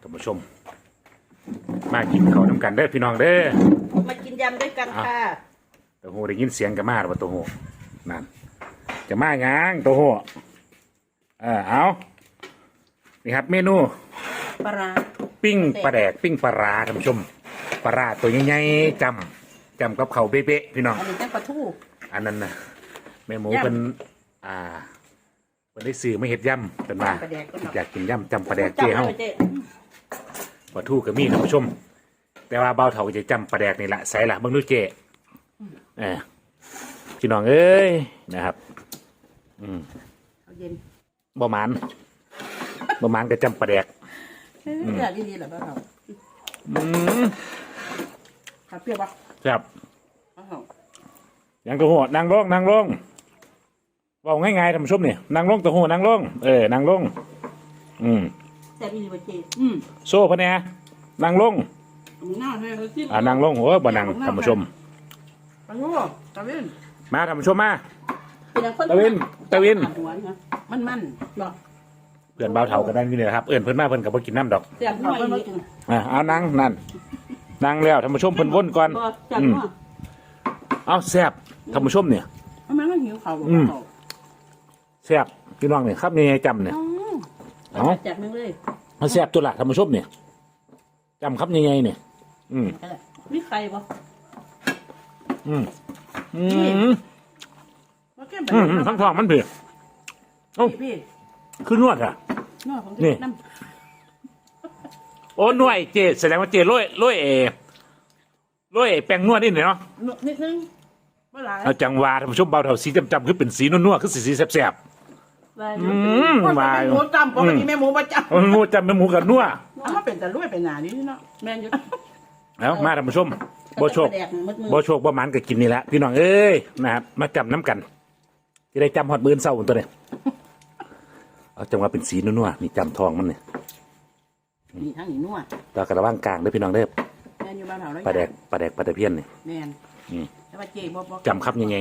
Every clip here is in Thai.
ท่านผู้ชม มากินข้าวน้ำกันเด้อพี่น้องเด้อมากินยำด้วยกันค่ะเตัวโหได้ยินเสียงกันมาหรือเปล่าเตัวโหนั่นจะมาหยังเตัวโหเออเอานี่ครับเมนูปลาร้าปิ้งปลาแดกปิ้งปลาร้าท่านผู้ชมปลาร้าตัวใหญ่ๆจำจำกับเขาวเป๊ะๆพี่น้องอันนี้แค่ปลาทูอันนั้นนะแม่หมูยำเป็นอ่าเป็นได้ซื้อไม่เห็ดย่ำเป็นว่าปลาแดกก็หน่อยอยากกินย่ำจำปลาแดกเจ้เฮาจำไว้เจ๊ ปลาทูก็มีท่านผู้ชม แต่ว่าเบาเถาจะจำปลาแดกนี่แหละใส่ละเบิ่งดูเจเออพี่น้องเอ้ยนะครับเอาเย็นบ่หมานบ่หมานก็จำปลาแดกเอ้ยอยากดีๆเหรอบ้าเราอืมขับเปรี้ยวปะครับบ้าเรายังตัวหัวนางลงนางลงเว่าง่ายๆท่านผู้ชมเนี่ยนางลงตัวหัวนางลงเออนางลงอืม แซ่บดีๆปะเจ๊อืมโซ่พะเนี่ยนางลงมีหน้าด้วยเลยจิ้มอ่านางลงโอ้บ่นางท่านผู้ชมปลาทูตะเวนมาท่านผู้ชมมาเป็นอย่างคนตะเวนตะเวนหัวนะมันมันๆเนาะเพื่อนเบาเถากันนั่นอยู่เนี่ยครับเอื่นเพิ่นมาเพิ่นกับบ่กินน้ำดอกแซ่บหน่อยนี่อะเอานั่งนั่นนั่งแล้วท่านผู้ชมเพิ่นวนก่อนบ่แซ่บอืมเนาะเอาแซ่บท่านผู้ชมเนี่ยทำไมมันหิวเขาวบ่อืมเขาแซ่บพี่น้องเนี่ยครับยังไงจำเนี่ยอืมเอาแซ่บนึงเลย เอาแซ่บตัวละท่านผู้ชมเนี่ยจำครับยังไงเนี่ย อืมนั่นแหละมีใครบ่อืม อืมว่าแก้มอืมอืมทั้งทองมันเผือกพี่พี่คือนวดอะ นอกของนี่น้โอ้นวดเจแสดงว่าเจโรยโรยเอโรยแป้งนวดนี่เนาะำนิดนึงเมื่อไหร่เอาจังหวาท่านผู้ชมเบาเถาสีจำๆคือเป็นสีนวดๆคือสีสีแซ่บอืม ว่ามาเป็นหมูจำปกติแม่หมูประจๆเอาหมูจำเป็นหมูกับนัวำเอามาเป็นแต่รวยเป็นหนานี่เนาะแม่นอยู่เอามาท่านผู้ชมบ่โชคแดกมืดมือบ่โชคบ่หมันก็กินนี่แหละพี่น้องเอ้ยนะครับมาจำน้ำกันจะได้จำฮอดมืออนเศร้าตัวเนี่ยเอาจังหวะเป็นสีนัวๆนี่จำทองมันเนี่ยนี่ทั้งนี่นัวตากระว่างกลางเด้อพี่น้องเด้อแม่นอยู่บ้านเฮาแล้วปลาแดกปลาแดกปลาตะเพียนนี่แม่นอืมแต่ว่าเจ๊บ่บ่จำครับยังไง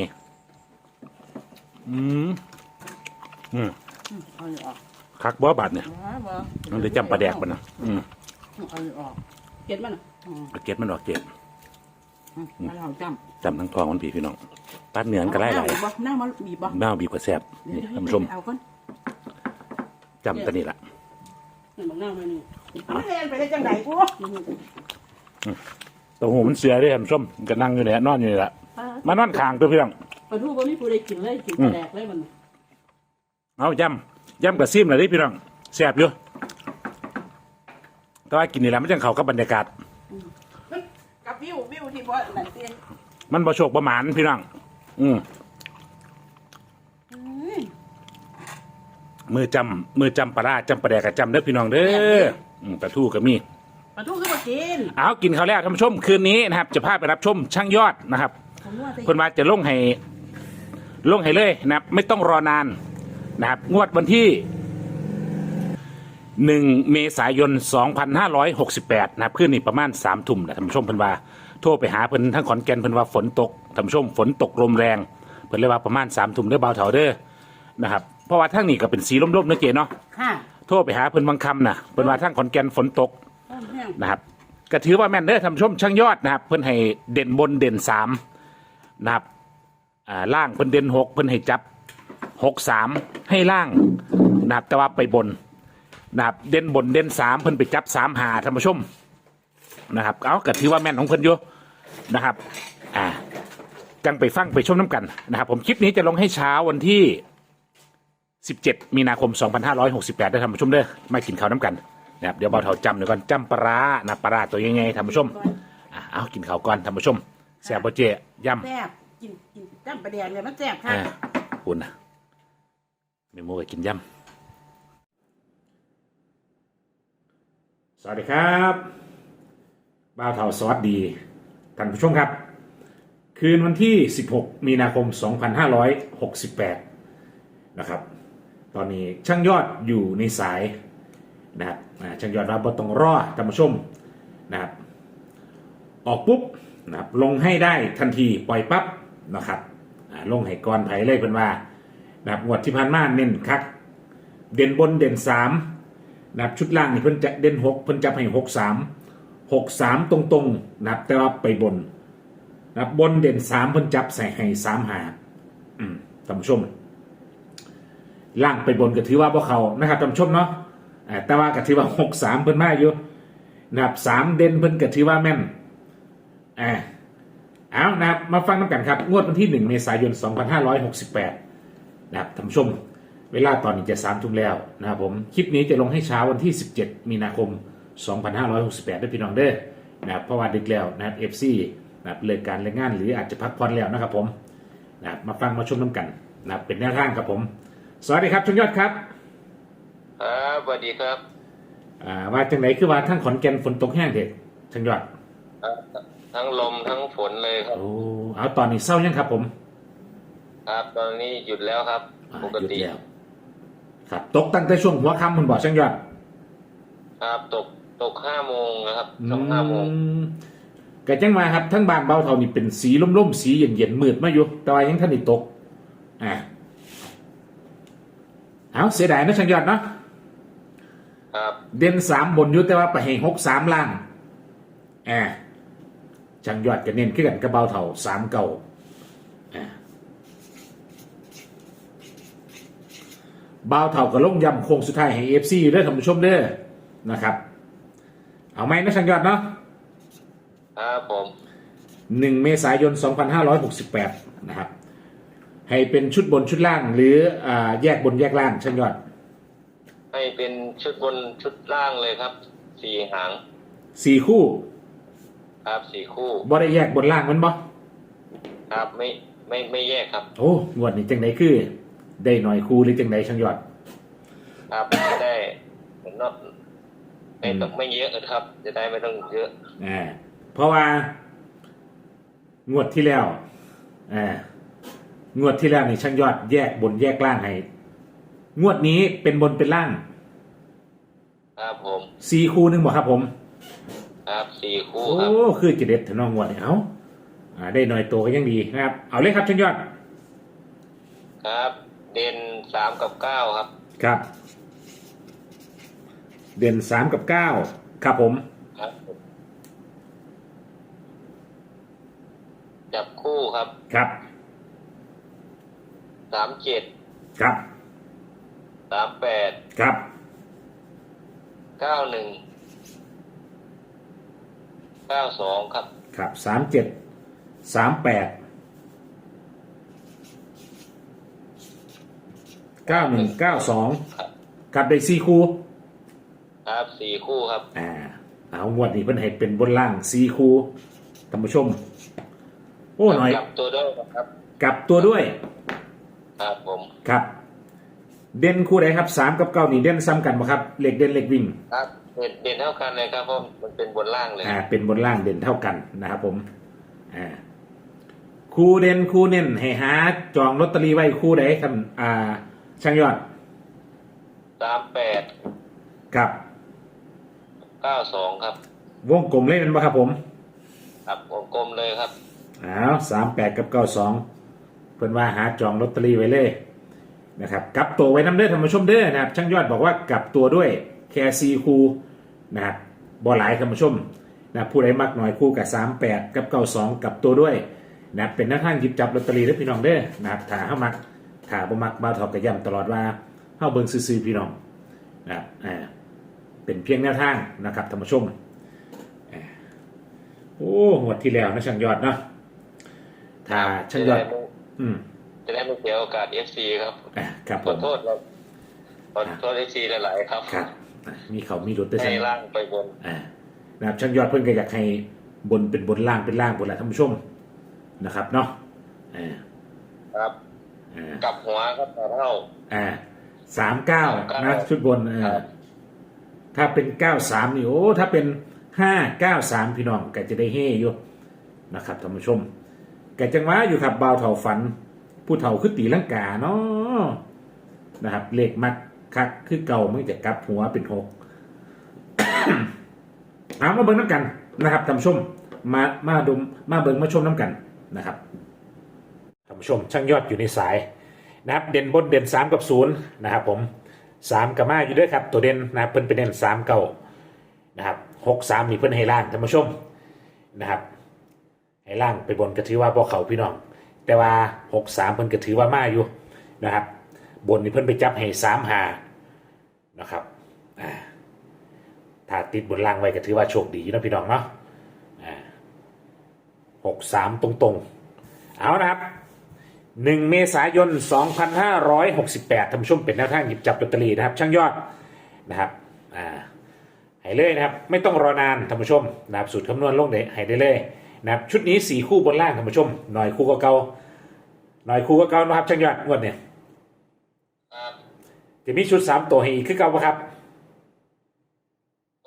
อืม อืมอืมเอาอยู่ออกคักบ่บาดเนี่ยบ่บ่มันเลยจำปลาแดกมันนะอืมเอาอยู่ออกเก็ดมันน่ะอืมเอาเก็ดมันออกเก็ดอืมบ้านเฮาจำจำทั้งทองมันพี่พี่น้องปลาเหนือนก็ได้หลายน้ำบ่น้ำมาบีบบ่น้าบีบกว่าแซ่บนี่ท่านผู้ชมเอาก่อนจำตัวนี้ละนี่บักน้ำมานี่มันแล่นไปได้จังได๋กูตัวหูมันเสือเด้วยท่านผู้ชมมันก็นั่งอยู่เนี่ยนอนอยู่นี่ละมานอนข้างตัวพี่น้อง ปลาทูบ่มีผู้ใดกินเลยกินปลาแดกเลยมัน เอาย่ำย่ำกับซิมเลยดิพี่น้องแซ่บอยู่แต่ว่ากินนี่แหละมันจังเข้ากับบรรยากาศ กับวิววิวที่บ่นั่นสิมันบ่โชคประมาณพี่น้องอืมอืมมือจำมือจำปลาร้าจำปลาแดกกับจำเด้อพี่น้องเด้ออืมปลาทูก็มี ปลาทูคือบ่กินเอากินข้าวแล้วท่านผู้ชมคืนนี้นะครับ จะพาไปรับชมช่างยอดนะครับผมว่าสิคนมาจะลงให้ลงให้เลยนะครับ ไม่ต้องรอนาน นะครับ งวดวันที่หนึ่งเมษายน 2568 นะครับขึ้นนี่ประมาณสามทุ่มนะท่านผู้ชมเพิ่นว่าโทรไปหาเพิ่นทั้งขอนแก่นเพิ่นว่าฝนตกท่านผู้ชมฝนตกลมแรง เพิ่นเลยว่าประมาณสามทุ่มเด้อเบาเถาเด้อนะครับเพราะว่าทั้งนี้ก็เป็นสีร่มๆเนาะเจเนาะค่ะโทรไปหาเพิ่นบางคำนะเพิ่นว่าทั้งขอนแก่นฝนตกต้มแห้งนะครับก็ถือว่าแม่นเด้อท่านผู้ชมช่างยอดนะครับ เพิ่นให้เด่นบนเด่นสามนะครับอ่าล่างเพิ่นเด่นหกเพิ่นให้จับ หกสามให้ล่างนะครับแต่ว่าไปบนนะครับเด่นบนเด่นสามเพิ่นไปจับสามหาท่านผู้ชมนะครับเอาก็ถือว่าแม่นของเพิ่นอยู่นะครับอ่าจังไปฟังไปชมน้ำกันนะครับ ผมคลิปนี้จะลงให้เช้าวันที่ 17 มีนาคม 2568 ได้ท่านผู้ชมเด้อมากินข้าวน้ำกันนะครับเดี๋ยวเบาเถาจำหน่อยก่อนจำปลาร้านะปลาร้าตัวยังไงท่านผู้ชมอะเอากินข้าวก่อนท่านผู้ชมแซ่บบ่เจย่ำแซ่บกินกินจ้ำปลาแดกเนี่ยมันแซ่บค่ะอ่าคุณนะ เมมูก็กินย่ำสวัสดีครับบ่าวเถาสวัสดี ท่านผู้ชมครับ คืนวันที่ 16 มีนาคม 2568 นะครับ ตอนนี้ช่างยอดอยู่ในสายนะครับช่างยอดรับบทต้องรอท่านผู้ชมนะครับออกปุ๊บนะครับลงให้ได้ทันทีปล่อยปั๊บนะครับลงให้ก่อนไผ่เลยเพิ่นว่า นะครับงวดที่ผ่านมาเน้นคัก เด่นบนเด่นสามนะครับชุดล่างนี่เพิ่นจะเด่นหกเพิ่นจับให้หกสามหกสามตรงๆนะครับแต่ว่าไปบนนะครับบนเด่นสามเพิ่นจับใส่ให้สามหาอืมท่านผู้ชม ล่างไปบนก็ถือว่าพวกเขานะครับท่านผู้ชมเนาะแต่ว่าก็ถือว่าหกสามเพิ่นมาอยู่นะครับสามเด่นเพิ่นก็ถือว่าแม่นอ่าเอานะครับมาฟังน้ำกันครับ งวดวันที่หนึ่งเมษายน2568นห้าร้อยหกสิบแปดะครับท่านผู้ชม เวลาตอนนี้จะสามทุ่มแล้วนะครับผมคลิปนี้จะลงให้เช้าวันที่ 17 มีนาคม 2568ด้วยพี่น้องเด้อนะครับเพราะว่าดึกแล้วนะครับ FC นะครับเลิกการเลิกงานหรืออาจจะพักผ่อนแล้วนะครับผมนะครับมาฟังมาชมน้ำกันนะครับเป็นแนวทางครับผม สวัสดีครับชุนยอดครับครับสวัสดีครับอ่าว่าจังไหนคือว่าทั้งขอนแก่นฝนตกแห้งเด็ดชุนยอด ทั้งลมทั้งฝนเลยครับโอ้เอาตอนนี้เศร้ายังครับผม ครับ ตอนนี้หยุดแล้วครับ อ่าปกหยุดติแล้วครับ ตกตั้งแต่ช่วงหัวค่ำมันบอกชุนยอดครับ ตกตกห้าโมงนะครับสองห้าโมงมกะจังมาครับทั้งบ้านเบาเท่านี่เป็นสีล่มๆสีเย็นๆมืดมาอยู่แต่ว่ายังท่านนี่ตกอ่าเอาเสียดายนะช่างยอดเนาะครับเด่นสามบนอยู่แต่ว่าไปให้หกสามล่างอ่าช่างยอดก็เน้นขึ้นกันกับเบาเท่าสามเก่าอ่า บาเท่ากับลงยำโค้งสุดท้ายให้เอฟซีอยู่เด้อท่านผู้ชมเด้อนะครับ เอาไหมนะช่างยอดเนาะครับผมหนึ่งเมษายน 2568 นะครับ ให้เป็นชุดบนชุดล่าง หรืออาแยกบนแยกล่างช่างยอด ให้เป็นชุดบนชุดล่างเลยครับสี่หางสี่คู่ครับสี่คู่บ่ได้แยกบนล่างมันบ่ครับไม่ไม่ไม่แยกครับ โอ้งวดนี้จังไดคือ ได้หน่อยคู่หรือจังไดช่างยอด ครับจะได้ไม่ต้องไม่ต้องอืมไม่เยอะครับ จะได้ไม่ต้องเยอะอ่าเพราะว่างวดที่แล้วอ่างวดที่แล้วนี่ช่างยอดแยกบนแยกล่างให้งวดนี้เป็นบนเป็นล่าง ครับผมสี่คู่หนึงบ่ครับผม ครับสี่คู่โอ้ครับคือจะเด็ดถนองวดเนี่ยเอาอ่าได้หน่อยตัวก็ยังดีนะครับ เอาเลยครับช่างยอด ครับ เด่นสามกับเก้าครับ ครับ เด่นสามกับเก้าครับผม ครับ จับคู่ครับครับสามเจ็ดครับสามแปดครับเก้าหนึ่งเก้าสองครับครับสามเจ็ดสามแปด เก้าหนึ่งเก้าสองครับกับได้สี่คู่ครับสี่คู่ครับอ่าเอางวดนี้เพิ่นให้เป็นบนล่างสี่คู่ท่านผู้ชม โอ้หน่อย กลับตัวด้วยนะครับ กลับตัวด้วย ครับผมครับ เด่นคู่ใดครับสามกับเก้านี่เด่นซ้ำกันบ่ครับเหล็กเด่นเหล็กวิ่งครับเด่นเด่นเท่ากันเลยครับเพราะมันเป็นบนล่างเลยอ่าเป็นบนล่างเด่นเท่ากันนะครับผมอ่าคู่เด่นคู่เน้นให้หาจองลอตเตอรี่ไว้คู่ใดครับอ่า ช่างยอดสามแปดครับเก้าสองครับ วงกลมเล่นมันบ่ครับผม ครับวงกลมเลยครับอ้าวสามแปดกับเก้าสองเพิ่นว่าหาจองลอตเตอรี่ไว้เลยนะครับกลับตัวไว้น้ำเด้อท่านผู้ชมเด้อนะครับ ช่างยอดบอกว่ากลับตัวด้วยแคซีคูนะครับบ่หลายท่านผู้ชมนะผู้ใดมักหน่อยคู่กับสามแปดกับเก้าสองกลับตัวด้วยนะครับเป็นหน้าทางหยิบจับลอตเตอรี่เด้อพี่น้องเด้อนะครับถ้าเฮามัก ถ้าบ่มักบ่าวทอกก็ย้ำตลอดว่าเฮาเบิ่งซื่อๆพี่น้องนะครับอ่าเป็นเพียงแนวทางนะครับท่านผู้ชมอ่าโอ้หวดที่แล้วนะช่างยอดเนาะถ้าช่างยอดจะได้ไม่อืม จะได้ไม่เสียโอกาสเอฟซีครับอ่าครับขผอมโทษครับขอโทษเอฟซีหลายๆครับครับอะมีเขามีรถด้วยให้ใช่ไหมล่างไปบนอ่านะครับช่างยอดเพิ่นก็อยากให้บนเป็นบนล่างเป็นล่างบนแหละท่านผู้ชมนะครับเนาะอ่าครับ อ่ากลับหัวครับต่อเท่า อ่าสามเก้านะชุดบนเออครับถ้าเป็นเก้าสามนี่โอ้ถ้าเป็นห้าเก้าสามพี่น้องก็จะได้เฮอยู่นะครับท่านผู้ชมแกจังหวะอยู่ครับบ่าวเถ่าฝัน ผู้เถ่าคือตีลังกาเนาะนะครับเลขมักคักคือเก่ามันจะกลับหัวเป็นหก เอามาเบิ่งน้ำกันนะครับท่านผู้ชมมามาดมมาเบิ่งมาชมน้ำกันนะครับท่าน ผู้ชมช่างยอดอยู่ในสายนะครับเด่นบนเด่นสามกับศูนย์นะครับผมสามกับมาอยู่ด้วยครับตัวเด่นนะครับเพิ่นเป็นเด่นสามเก้านะครับหกสามนี่เพิ่นให้ล่างท่านผู้ชมนะครับให้ล่างไปบนก็ถือว่าพอเขาพี่น้อง แต่ว่าหกสามเพิ่นก็ถือว่ามาอยู่นะครับ บนนี่เพิ่นไปจับให้สามหานะครับอ่าถ้าติดบนล่างไว้ก็ถือว่าโชคดีนะพี่น้องเนาะอ่าหกสามตรงๆ เอานะครับ หนึ่งเมษายน 2568ท่านผู้ชมเป็นแนวทางหยิบจับลอตเตอรี่นะครับ ช่างยอดนะครับอ่าให้เลยนะครับ ไม่ต้องรอนานท่านผู้ชมนะครับสูตรคำนวณลงได้ให้ได้เลยนะครับชุดนี้สี่คู่บนล่างท่านผู้ชม หน่อยคู่ก็เก่าหน่อยคู่ก็เก่านะครับช่างยอดงวดเนี่ยครับจะมีชุดสามตัวให้อีกคือเก่าปะครับ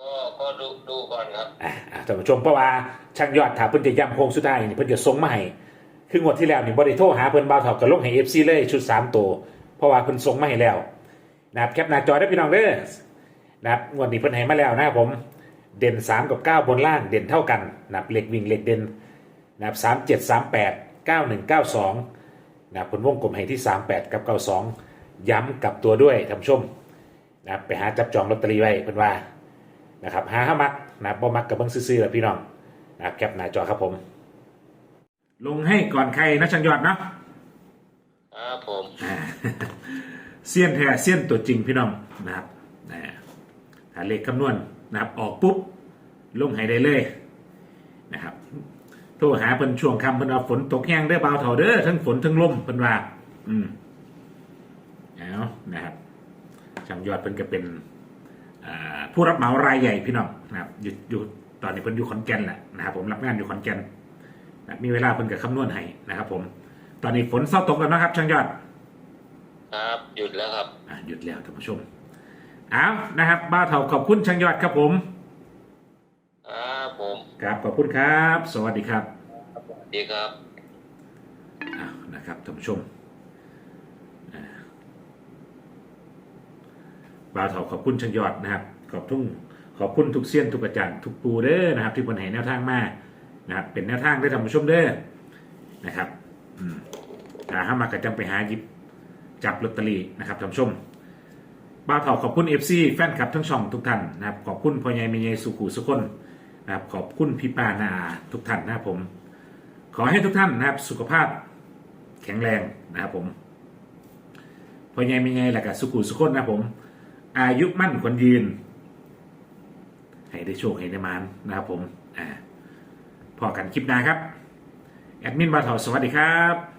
ก็ก็ดูดูก่อนครับอ่าอ่าท่านผู้ชมเพราะว่าช่างยอดถ้าเพิ่นจะย้ำโค้งสุดท้ายนี่เพิ่นจะส่งมาให้ คืองวดที่แล้วนี่บ่ได้โทรหาเพิ่นบ่าวเฒ่าก็ลงให้ FC เลยชุดสามตัวเพราะว่าเพิ่นส่งมาให้แล้วนะครับแคปหน้าจอได้พี่น้องเด้อนะครับงวดนี้เพิ่นให้มาแล้วนะครับผมเด่น 3 กับ 9 บนล่างเด่นเท่ากันนะครับเหล็กวิ่งเหล็กเด่นนะครับ3 7 3 8 9 1 9 2นะครับผลวงกลมให้ที่38กับ92ย้ำกับตัวด้วยท่านผู้ชมนะครับไปหาจับจองลอตเตอรี่ไว้เพิ่นว่านะครับหาห้ามักนะครับบ่มักกับเบิ่งซื่อๆแหละพี่น้องนะครับแคปหน้าจอครับผม ลงให้ก่อนใครนะช่างยอดเนาะครับผมอ่า เสี้ยนแท้เสี้ยนตัวจริงพี่น้องนะครับอ่าถ้าเลขคำนวณนะครับออกปุ๊บลงให้ได้เลยนะครับโทรหาเพิ่นช่วงค่ำเพิ่นว่าฝนตกแห้งเด้อเบาวเถาเด้อทั้งฝนทั้งลมเพิ่นว่า อืมเอานะครับช่างยอดเพิ่นก็เป็นอ่าผู้รับเหมารายใหญ่พี่น้องนะครับอยู่อยู่ตอนนี้เพิ่นอยู่ขอนแก่นแหละนะครับผมรับงานอยู่ขอนแก่นนะ มีเวลาเพิ่นก็คำนวณให้นะครับ ผม ตอนนี้ฝนเศร้าตกแล้วนะครับ ช่างยอดครับหยุดแล้วครับอะหยุดแล้วท่านผู้ชมเอานะครับ บ้าวเถาขอบคุณช่างยอดครับผมครับผมครับขอบคุณครับ สวัสดีครับดีครับอ้าวนะครับท่านผู้ชมอ่าบ่าวเถาขอบคุณช่างยอดนะครับ ขอบทุ่งขอบคุณทุกเซียนทุกอาจารย์ทุกปูเด้อนะครับ ที่ผลแห่แนวทางมา นะครับเป็นแนวทางได้ท่านผู้ชมเด้อนะครับอืมถ้าห้ามากระจำไปหาหยิบจับลอตเตอรี่นะครับท่านผู้ชมบ้าเถาขอบคุณ FC แฟนคลับทั้งช่องทุกท่านนะครับขอบคุณพ่อใหญ่แม่ใหญ่สุขุสุคนนะครับขอบคุณพี่ป้านาทุกท่านนะครับผม ขอให้ทุกท่านนะครับสุขภาพแข็งแรงนะครับผมพ่อใหญ่แม่ใหญ่และก็สุขุสุคนนะครับผม อายุมั่นคนยืน ให้ได้โชคให้ได้มานนะครับผมอ่า พอกันคลิปหน้าครับ แอดมินบาวเถาสวัสดีครับ